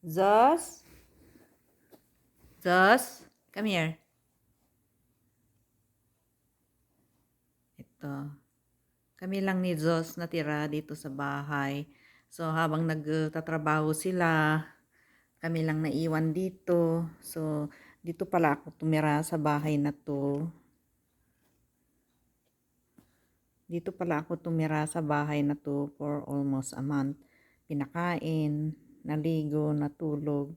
Zos? Zos? Come here. Ito. Kami lang ni Zos natira dito sa bahay. So, habang nagtatrabaho sila, kami lang naiwan dito. So, dito pala ako tumira sa bahay na to. Dito pala ako tumira sa bahay na to for almost a month. Pinakain, naligo, natulog,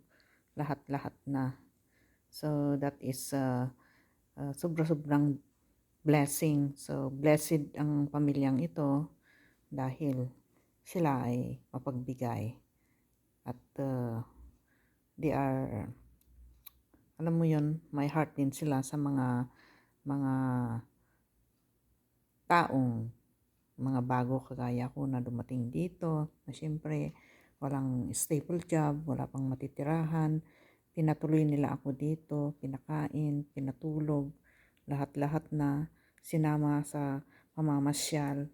lahat-lahat na. So, that is uh, uh, sobra-sobrang blessing. So, blessed ang pamilyang ito dahil sila ay mapagbigay. At uh, they are, alam mo yun, my heart din sila sa mga mga taong mga bago kagaya ko na dumating dito na syempre walang stable job, wala pang matitirahan. Pinatuloy nila ako dito, pinakain, pinatulog, lahat-lahat na sinama sa pamamasyal.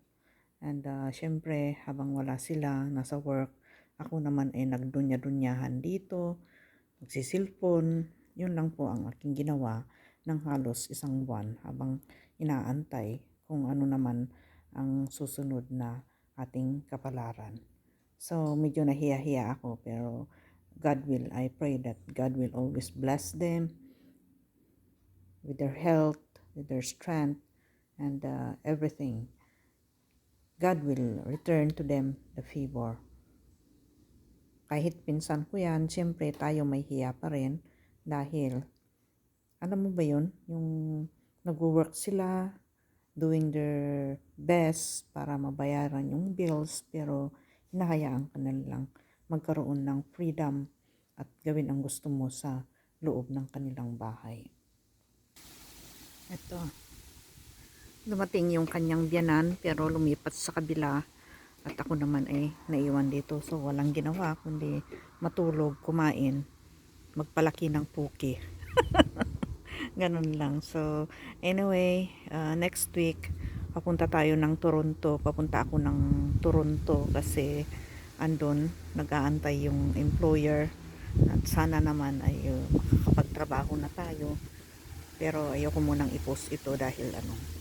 And uh, syempre, habang wala sila, nasa work, ako naman ay nagdunya-dunyahan dito, magsisilpon. Yun lang po ang aking ginawa ng halos isang buwan habang inaantay kung ano naman ang susunod na ating kapalaran. So, medyo nahiya-hiya ako pero God will, I pray that God will always bless them with their health, with their strength, and uh, everything. God will return to them the favor. Kahit pinsan ko yan, siyempre tayo may hiya pa rin dahil, alam mo ba yun, yung nag-work sila, doing their best para mabayaran yung bills, pero hinahayaan ka na lang magkaroon ng freedom at gawin ang gusto mo sa loob ng kanilang bahay. Ito. Dumating yung kanyang biyanan pero lumipat sa kabila at ako naman ay naiwan dito. So walang ginawa kundi matulog, kumain, magpalaki ng puki. Ganun lang. So anyway, uh, next week papunta tayo ng Toronto. Papunta ako ng Toronto kasi andon nag-aantay yung employer at sana naman ay uh, makakapagtrabaho na tayo pero ayoko munang i-post ito dahil ano